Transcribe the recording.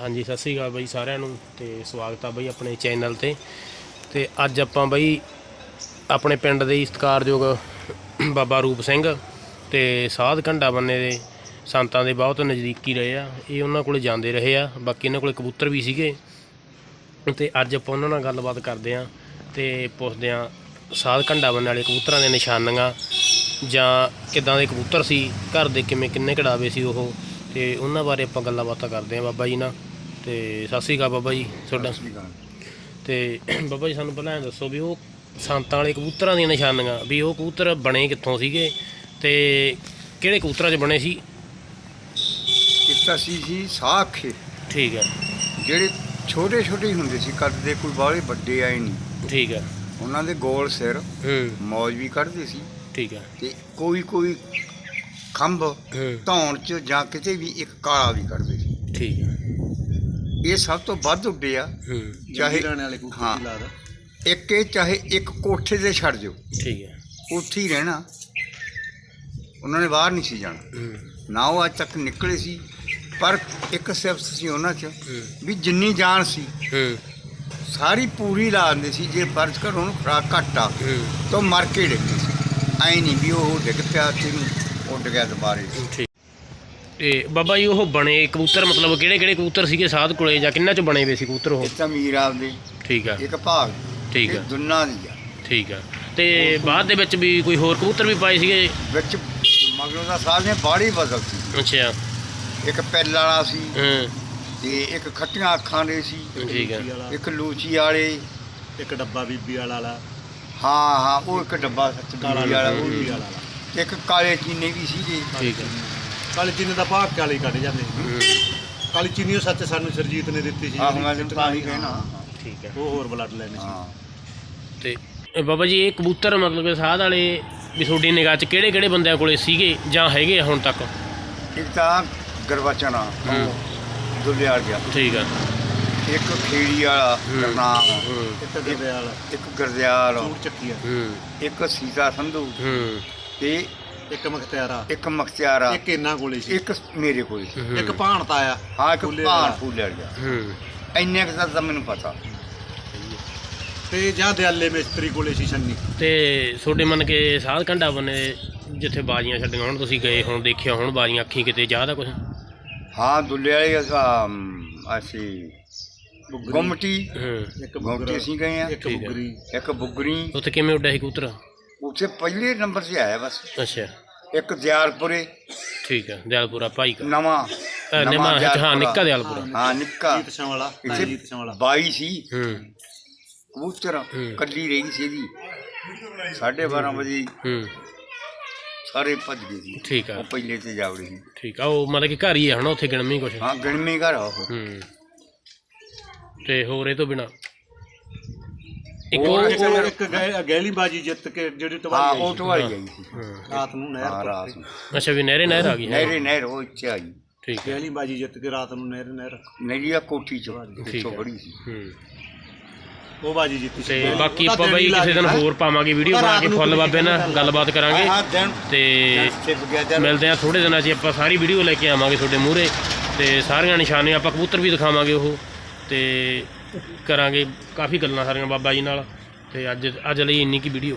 ਹਾਂਜੀ, ਸਤਿ ਸ੍ਰੀ ਅਕਾਲ ਬਾਈ ਸਾਰਿਆਂ ਨੂੰ ਤੇ ਸਵਾਗਤ ਆ ਬਾਈ ਆਪਣੇ ਚੈਨਲ ਤੇ। ਤੇ ਅੱਜ ਆਪਾਂ ਬਾਈ ਆਪਣੇ ਪਿੰਡ ਦੇ ਸਤਿਕਾਰਯੋਗ ਬਾਬਾ ਰੂਪ ਸਿੰਘ ਤੇ ਸਾਧ ਘੰਡਾ ਬੰਨੇ ਦੇ ਸੰਤਾਂ ਦੇ ਬਹੁਤ ਨਜ਼ਦੀਕੀ ਰਹੇ ਆ। ਇਹ ਉਹਨਾਂ ਕੋਲੇ ਜਾਂਦੇ ਰਹੇ ਆ, ਬਾਕੀ ਇਹਨਾਂ ਕੋਲੇ ਕਬੂਤਰ ਵੀ ਸੀਗੇ। ਤੇ ਅੱਜ ਆਪਾਂ ਉਹਨਾਂ ਨਾਲ ਗੱਲਬਾਤ ਕਰਦੇ ਆ ਤੇ ਪੁੱਛਦੇ ਆ ਸਾਧ ਘੰਡਾ ਬੰਨੇ ਵਾਲੇ ਕਬੂਤਰਾਂ ਦੇ ਨਿਸ਼ਾਨੀਆਂ ਜਾਂ ਕਿਦਾਂ ਦੇ ਕਬੂਤਰ ਸੀ, ਘਰ ਦੇ ਕਿਵੇਂ ਕਿੰਨੇ ਕਢਾਵੇ ਸੀ ਉਹ, ਤੇ ਉਹਨਾਂ ਬਾਰੇ ਆਪਾਂ ਗੱਲਾਂ ਬਾਤਾਂ ਕਰਦੇ ਆ ਬਾਬਾ ਜੀ ਨਾਲ। ਤੇ ਸਤਿ ਸ੍ਰੀ ਅਕਾਲ ਬਾਬਾ ਜੀ ਤੁਹਾਡਾ। ਤੇ ਬਾਬਾ ਜੀ ਸਾਨੂੰ ਪਹਿਲਾਂ ਦੱਸੋ ਵੀ ਉਹ ਸੰਤਾਂ ਵਾਲੇ ਕਬੂਤਰਾਂ ਦੀਆਂ ਨਿਸ਼ਾਨੀਆਂ ਵੀ ਉਹ ਕਬੂਤਰ ਬਣੇ ਕਿੱਥੋਂ ਸੀਗੇ ਤੇ ਕਿਹੜੇ ਕਬੂਤਰਾਂ 'ਚ ਬਣੇ ਸੀ? ਇੱਕ ਤਾਂ ਸੀ ਸੀ ਸਾਖੇ ਠੀਕ ਹੈ। ਜਿਹੜੇ ਛੋਟੇ ਛੋਟੇ ਹੀ ਹੁੰਦੇ ਸੀ ਕੱਦਦੇ ਕੋਈ ਬਾਹਲੇ ਵੱਡੇ ਆਏ ਨਹੀਂ। ਠੀਕ ਹੈ। ਉਹਨਾਂ ਦੇ ਗੋਲ ਸਿਰ ਹੂੰ। ਮੌਜ ਵੀ ਕੱਢਦੇ ਸੀ। ਠੀਕ ਹੈ। ਤੇ ਕੋਈ ਕੋਈ ਖੰਭ ਹੂੰ। ਧੌਣ ਚ ਜਾਂ ਕਿਤੇ ਵੀ ਇੱਕ ਕਾਲਾ ਵੀ ਕੱਢਦੇ ਸੀ। ਠੀਕ ਹੈ। ਇਹ ਸਭ ਤੋਂ ਵੱਧ ਉੱਡੇ ਆ। ਚਾਹੇ ਵਾਲੇ ਕਬੂਤਰ ਹਾਂ। ਦੀ ਲਾਦ ਇੱਕ ਇਹ ਚਾਹੇ ਇੱਕ ਕੋਠੇ ਤੇ ਛੱਡ ਦਿਓ ਠੀਕ ਹੈ। ਉੱਥੇ ਹੀ ਰਹਿਣਾ। ਉਹਨਾਂ ਨੇ ਬਾਹਰ ਨਹੀਂ ਸੀ ਜਾਣਾ। ਨਾ ਉਹ ਅੱਜ ਤੱਕ ਨਿਕਲੇ ਸੀ। ਪਰ ਇੱਕ ਸਿਫਤ ਸੀ ਉਹਨਾਂ 'ਚ ਵੀ ਜਿੰਨੀ ਜਾਨ ਸੀ ਸਾਰੀ ਪੂਰੀ ਲਾ ਦਿੰਦੇ ਸੀ। ਜੇ ਫਰਜ਼ ਕਰ ਉਹਨੂੰ ਖੁਰਾਕ ਘੱਟ ਤਾਂ ਮਰ ਕੇ ਡਿੱਗਦੇ ਸੀ। ਐ ਨਹੀਂ ਵੀ ਉਹ ਡਿੱਗ ਪਿਆ ਤੇ ਨੂੰ ਉੱਡ ਗਿਆ ਦੁਬਾਰੇ। ਠੀਕ। ਤੇ ਬਾਬਾ ਜੀ ਉਹ ਬਣੇ ਕਬੂਤਰ ਮਤਲਬ ਕਿਹੜੇ ਕਿਹੜੇ ਕਬੂਤਰ ਸੀਗੇ ਸਾਧ ਕੋਲੇ ਜਾਂ ਕਿੰਨਾ ਚ ਬਣੇ ਵੇ ਸੀ ਕਬੂਤਰ ਉਹ? ਇਹ ਤਾਂ ਮੀਰ ਆਪਦੇ ਠੀਕ ਆ। ਇੱਕ ਭਾਗ ਠੀਕ ਆ। ਦੁੰਨਾ ਦੀ ਆ। ਠੀਕ ਆ। ਤੇ ਬਾਅਦ ਦੇ ਵਿੱਚ ਵੀ ਕੋਈ ਹੋਰ ਕਬੂਤਰ ਵੀ ਪਾਏ ਸੀਗੇ? ਵਿੱਚ ਮਗਰੋਂ ਦਾ ਸਾਹ ਨੇ ਬਾੜੀ ਬਦਲ ਸੀ। ਅੱਛਾ। ਇੱਕ ਪੈਲ ਵਾਲਾ ਸੀ। ਹਾਂ। ਤੇ ਇੱਕ ਖੱਟੀਆਂ ਅੱਖਾਂ ਦੇ ਸੀ। ਠੀਕ ਆ। ਇੱਕ ਲੂਚੀ ਵਾਲੇ। ਇੱਕ ਡੱਬਾ ਬੀਬੀ ਵਾਲਾ ਵਾਲਾ। ਹਾਂ ਹਾਂ ਉਹ ਇੱਕ ਡੱਬਾ ਸੱਚ ਬੀਬੀ ਵਾਲਾ। ਉਹ ਵੀ ਵਾਲਾ। ਇੱਕ ਕਾਲੇ ਚੀਨੇ ਵੀ ਸੀਗੇ। ਠੀਕ ਆ। ਕਾਲੀ ਚੀਨੀ ਦਾ ਭਾਗ ਕਾਲੀ ਕੱਢ ਜਾਂਦੇ ਸੀ। ਹੂੰ, ਕਾਲੀ ਚੀਨੀ ਉਹ ਸੱਚ ਸਾਨੂੰ ਸਰਜੀਤ ਨੇ ਦਿੱਤੀ ਸੀ। ਆਹ ਮੈਂ ਤੈਨੂੰ ਤਾਂ ਹੀ ਕਹਿਣਾ। ਠੀਕ ਆ ਉਹ ਹੋਰ ਬਲੱਡ ਲੈਣੇ ਸੀ। ਹਾਂ। ਤੇ ਇਹ ਬਾਬਾ ਜੀ ਇਹ ਕਬੂਤਰ ਮਤਲਬ ਕਿ ਸਾਧ ਵਾਲੇ ਵੀ ਤੁਹਾਡੀ ਨਿਗਾਹ 'ਚ ਕਿਹੜੇ ਕਿਹੜੇ ਬੰਦਿਆਂ ਕੋਲੇ ਸੀਗੇ ਜਾਂ ਹੈਗੇ ਆ ਹੁਣ ਤੱਕ? ਇੱਕ ਤਾਂ ਗਰਵਚਨਾ ਹੂੰ। ਦੁਲਿਆਲ ਗਿਆ। ਠੀਕ ਆ। ਇੱਕ ਖੇੜੀ ਵਾਲਾ ਹੂੰ। ਕਰਨਾਮ ਹੂੰ। ਇੱਕ ਗੱਦੇ ਵਾਲਾ ਇੱਕ ਗਰਦਿਆਲ। ਸੂਟ ਚੱਕੀ ਆ। ਹੂੰ। ਇੱਕ ਸੀਤਾ ਸੰਧੂ। ਹੂੰ। ਤੇ ਇੱਕ ਮਖਤਿਆਰਾ। ਇੱਕ ਮਖਤਿਆਰਾ। ਇੱਕ ਇਹਨਾਂ ਕੋਲੇ ਸੀ। ਇੱਕ ਮੇਰੇ ਕੋਲ ਸੀ। ਇੱਕ ਭਾਣ ਤਾਇਆ। ਹਾਂ ਇੱਕ ਫੂਲੇ ਭਾਣ ਵਾਲਾ। ਫੂਲਿਆ ਗਿਆ ਹੂੰ। ਇੰਨੇ ਕੁ ਤਾਂ ਮੈਨੂੰ ਪਤਾ। ਤੇ ਜਾਂ ਦਿਆਲੇ ਮਿਸਤਰੀ ਕੋਲੇ ਸੀ ਛੰਨੀ। ਤੇ ਤੁਹਾਡੇ ਮੰਨ ਕੇ ਸਾਧ ਕੰਡਾ ਬਨੇ ਜਿੱਥੇ ਬਾਜ਼ੀਆਂ ਛੱਡੀਆਂ ਹੁਣ ਤੁਸੀਂ ਗਏ ਹੁਣ ਦੇਖਿਆ ਹੁਣ ਬਾਜ਼ੀਆਂ ਅੱਖੀਂ ਕਿਤੇ ਆ ਕੁਝ ਹਾਂ ਦੁੱਲੇ ਵਾਲੇ ਅਸੀਂ ਗੁੰਮਟੀ। ਹੂੰ। ਇੱਕ ਗੁੰਮਟੀ ਬੁਗਰਾ। ਅਸੀਂ ਗਏ ਆ। ਇੱਕ ਠੀਕ ਹੈ। ਬੁਗਰੀ। ਇੱਕ ਬੁਗਰੀ। ਉੱਥੇ ਕਿਵੇਂ ਉੱਡਿਆ ਸੀ ਕਬੂਤਰ? ਉੱਥੇ ਪਹਿਲੇ ਨੰਬਰ 'ਤੇ ਆਇਆ ਬਸ। ਅੱਛਾ। ਇੱਕ ਦਿਆਲਪੁਰੇ। ਠੀਕ ਹੈ ਦਿਆਲਪੁਰਾ ਭਾਈ ਕਾ ਨਵਾਂ। ਨਵਾਂ ਹਾਂ। ਨਿੱਕਾ ਦਿਆਲਪੁਰਾ। ਹਾਂ ਨਿੱਕਾ। ਜੀਤ ਸਿੰਘ ਵਾਲਾ ਇੱਥੇ ਜੀਤ ਸਿੰਘ ਵਾਲਾ। 22 ਸੀ। ਹੂੰ। ਕਬੂਤਰ। ਕੱਲੀ ਰਹੀ ਸੀ ਇਹਦੀ। 12:30 ਵਜੇ ਹੂੰ। ਸਾਰੇ ਭੱਜ ਗਏ ਸੀ। ਠੀਕ ਆ। ਉਹ ਪਹਿਲੇ ਤੇ ਜਾਵੜੀ ਸੀ। ਠੀਕ ਆ ਉਹ ਮਤਲਬ ਕਿ ਘਰ ਹੀ ਆ ਹਨਾ ਉੱਥੇ ਗਿਣਮੀ ਕੁਛ। ਹਾਂ ਗਣਮੀ ਘਰ ਆ ਉਹ। ਹੂੰ। ਤੇ ਹੋਰ ਇਹ ਤੋਂ ਬਿਨਾ? ਇੱਕ ਹੋਰ ਉਹ ਇੱਕ ਗਹਿਲੀ ਬਾਜੀ ਜਿੱਤ ਕੇ ਜਿਹੜੀ ਹਾਂ ਉਹ। ਤੋਂ ਆਈ ਸੀ। ਰਾਤ ਨੂੰ ਨਹਿਰ ਹਾਂ ਤੋਂ ਰਾਤ ਨੂੰ। ਅੱਛਾ ਵੀ ਨਹਿਰੇ ਨਹਿਰ ਆ ਗਈ ਹੈ। ਨਹਿਰੇ ਨਹਿਰ ਉਹ ਇੱਥੇ ਆਈ ਠੀਕ ਹੈ। ਗਹਿਲੀ ਬਾਜੀ ਜਿੱਤ ਕੇ ਰਾਤ ਨੂੰ ਨਹਿਰ ਨਹਿਰ ਨਹਿਰੀਆ ਕੋਠੀ ਚ ਹੈ। ਬੜੀ ਸੀ। ਹੂੰ। ਉਹ ਬਾਜੀ ਜਿੱਤੀ ਸੀ। ਤੇ ਬਾਕੀ ਉਹਦਾ ਆਪਾਂ ਦਿਨ ਬਈ ਕਿਸੇ ਦਿਨ ਹੋਰ ਪਾਵਾਂਗੇ ਵੀਡੀਓ ਬਣਾ ਕੇ ਫੁੱਲ ਬਾਬੇ ਨਾਲ ਗੱਲਬਾਤ ਕਰਾਂਗੇ। ਹਾਂ ਦਿਨ ਤੇ ਗਿਆ ਮਿਲਦੇ ਆ ਥੋੜੇ ਦਿਨਾਂ 'ਚ ਆਪਾਂ ਸਾਰੀ ਵੀਡੀਓ ਲੈ ਕੇ ਆਵਾਂਗੇ ਤੁਹਾਡੇ ਮੂਹਰੇ। ਤੇ ਸਾਰੀਆਂ ਨਿਸ਼ਾਨੀਆਂ ਆਪਾਂ ਕਬੂਤਰ ਵੀ ਦਿਖਾਵਾਂਗੇ ਉਹ। ਤੇ ਕਰਾਂਗੇ ਕਾਫੀ ਗੱਲਾਂ ਸਾਰੀਆਂ ਬਾਬਾ ਜੀ ਨਾਲ ਤੇ ਅੱਜ ਅੱਜ ਲਈ ਇੰਨੀ ਕੀ ਵੀਡੀਓ।